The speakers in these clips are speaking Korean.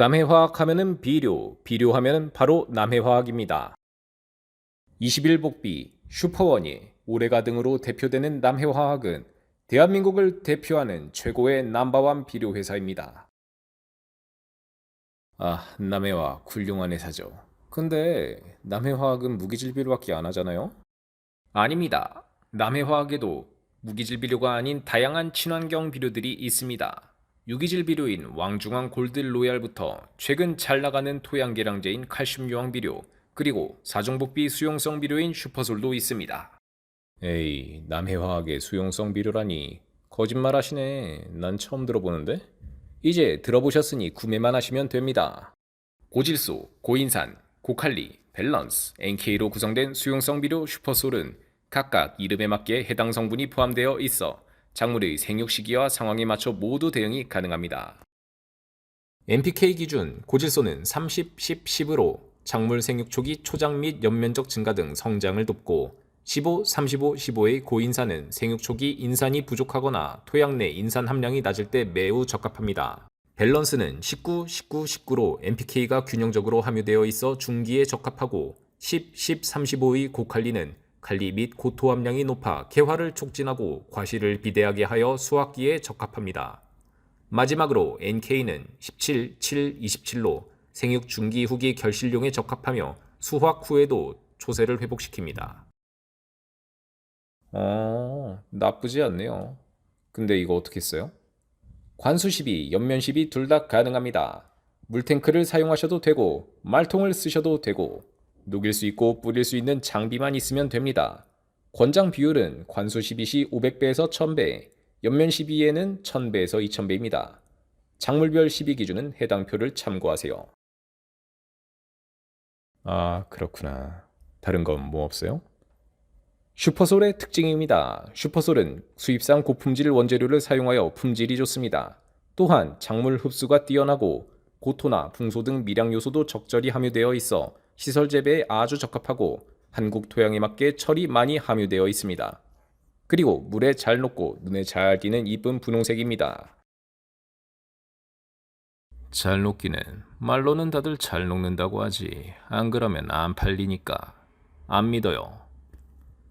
남해화학 하면은 비료, 비료 하면은 바로 남해화학입니다. 21복비, 슈퍼원이, 올해가 등으로 대표되는 남해화학은 대한민국을 대표하는 최고의 남바완 비료 회사입니다. 아, 남해화학 훌륭한 회사죠. 근데 남해화학은 무기질 비료밖에 안 하잖아요? 아닙니다. 남해화학에도 무기질 비료가 아닌 다양한 친환경 비료들이 있습니다. 유기질 비료인 왕중왕 골드 로얄부터 최근 잘 나가는 토양계량제인 칼슘 요항 비료, 그리고 사종복비 수용성 비료인 슈퍼솔도 있습니다. 에이, 남해화학의 수용성 비료라니 거짓말 하시네. 난 처음 들어보는데? 이제 들어보셨으니 구매만 하시면 됩니다. 고질소, 고인산, 고칼리, 밸런스, NK로 구성된 수용성 비료 슈퍼솔은 각각 이름에 맞게 해당 성분이 포함되어 있어 작물의 생육 시기와 상황에 맞춰 모두 대응이 가능합니다. NPK 기준 고질소는 30, 10, 10으로 작물 생육 초기 초장 및 연면적 증가 등 성장을 돕고 15, 35, 15의 고인산은 생육 초기 인산이 부족하거나 토양 내 인산 함량이 낮을 때 매우 적합합니다. 밸런스는 19, 19, 19로 NPK가 균형적으로 함유되어 있어 중기에 적합하고 10, 10, 35의 고칼리는 칼리 및 고토 함량이 높아 개화를 촉진하고 과실을 비대하게 하여 수확기에 적합합니다. 마지막으로 NK는 17, 7, 27로 생육 중기 후기 결실용에 적합하며 수확 후에도 초세를 회복시킵니다. 어, 나쁘지 않네요. 근데 이거 어떻게 써요? 관수 시비, 연면 시비 둘 다 가능합니다. 물탱크를 사용하셔도 되고 말통을 쓰셔도 되고 녹일 수 있고 뿌릴 수 있는 장비만 있으면 됩니다. 권장 비율은 관수 시비 시 500배에서 1000배, 연면 시비에는 1000배에서 2000배입니다. 작물별 시비 기준은 해당 표를 참고하세요. 아, 그렇구나. 다른 건 뭐 없어요? 슈퍼솔의 특징입니다. 슈퍼솔은 수입산 고품질 원재료를 사용하여 품질이 좋습니다. 또한 작물 흡수가 뛰어나고 고토나 풍소 등 미량 요소도 적절히 함유되어 있어 시설 재배에 아주 적합하고 한국 토양에 맞게 철이 많이 함유되어 있습니다. 그리고 물에 잘 녹고 눈에 잘 띄는 이쁜 분홍색입니다. 잘 녹기는 말로는 다들 잘 녹는다고 하지 안 그러면 안 팔리니까 안 믿어요.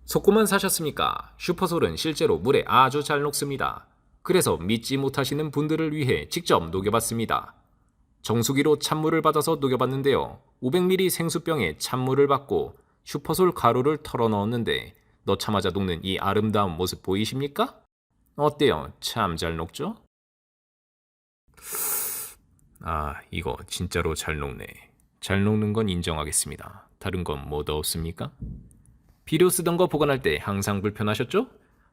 속고만 사셨습니까? 슈퍼솔은 실제로 물에 아주 잘 녹습니다. 그래서 믿지 못하시는 분들을 위해 직접 녹여봤습니다. 정수기로 찬물을 받아서 녹여봤는데요. 500ml 생수병에 찬물을 받고 슈퍼솔 가루를 털어 넣었는데 넣자마자 녹는 이 아름다운 모습 보이십니까? 어때요? 참 잘 녹죠? 아, 이거 진짜로 잘 녹네. 잘 녹는 건 인정하겠습니다. 다른 건 뭐더 없습니까? 비료 쓰던 거 보관할 때 항상 불편하셨죠?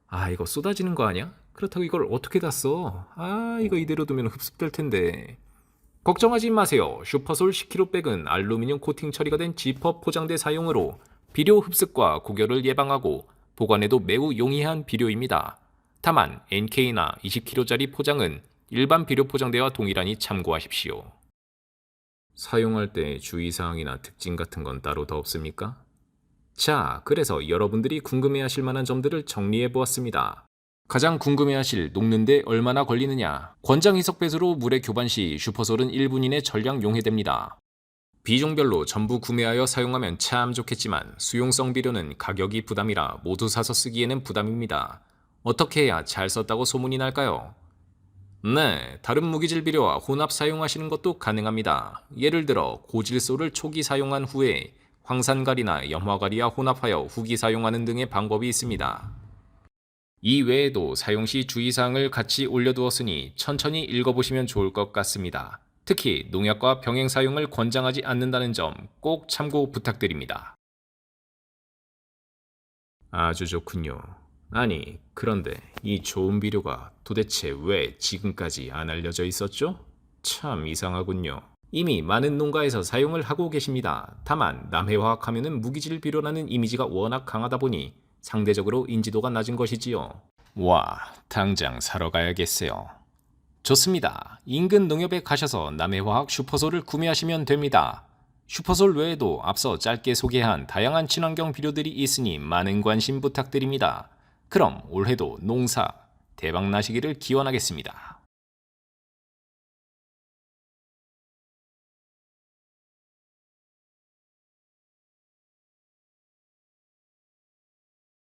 아, 이거 쏟아지는 거 아니야? 그렇다고 이걸 어떻게 다 써? 아, 이거 이대로 두면 흡습될 텐데. 걱정하지 마세요. 슈퍼솔 10kg백은 알루미늄 코팅 처리가 된 지퍼 포장대 사용으로 비료 흡습과 고결을 예방하고 보관에도 매우 용이한 비료입니다. 다만 NK나 20kg짜리 포장은 일반 비료 포장대와 동일하니 참고하십시오. 사용할 때 주의사항이나 특징 같은 건 따로 더 없습니까? 자, 그래서 여러분들이 궁금해하실 만한 점들을 정리해 보았습니다. 가장 궁금해하실 녹는데 얼마나 걸리느냐? 권장 희석 배수로 물에 교반 시 슈퍼솔은 1분 이내 전량 용해됩니다. 비종별로 전부 구매하여 사용하면 참 좋겠지만 수용성 비료는 가격이 부담이라 모두 사서 쓰기에는 부담입니다. 어떻게 해야 잘 썼다고 소문이 날까요? 네, 다른 무기질 비료와 혼합 사용하시는 것도 가능합니다. 예를 들어 고질소를 초기 사용한 후에 황산가리나 염화가리와 혼합하여 후기 사용하는 등의 방법이 있습니다. 이 외에도 사용 시 주의사항을 같이 올려두었으니 천천히 읽어보시면 좋을 것 같습니다. 특히 농약과 병행 사용을 권장하지 않는다는 점 꼭 참고 부탁드립니다. 아주 좋군요. 아니, 그런데 이 좋은 비료가 도대체 왜 지금까지 안 알려져 있었죠? 참 이상하군요. 이미 많은 농가에서 사용을 하고 계십니다. 다만 남해화학 하면은 무기질 비료라는 이미지가 워낙 강하다 보니 상대적으로 인지도가 낮은 것이지요. 와, 당장 사러 가야겠어요. 좋습니다. 인근 농협에 가셔서 남해화학 슈퍼솔을 구매하시면 됩니다. 슈퍼솔 외에도 앞서 짧게 소개한 다양한 친환경 비료들이 있으니 많은 관심 부탁드립니다. 그럼 올해도 농사 대박 나시기를 기원하겠습니다.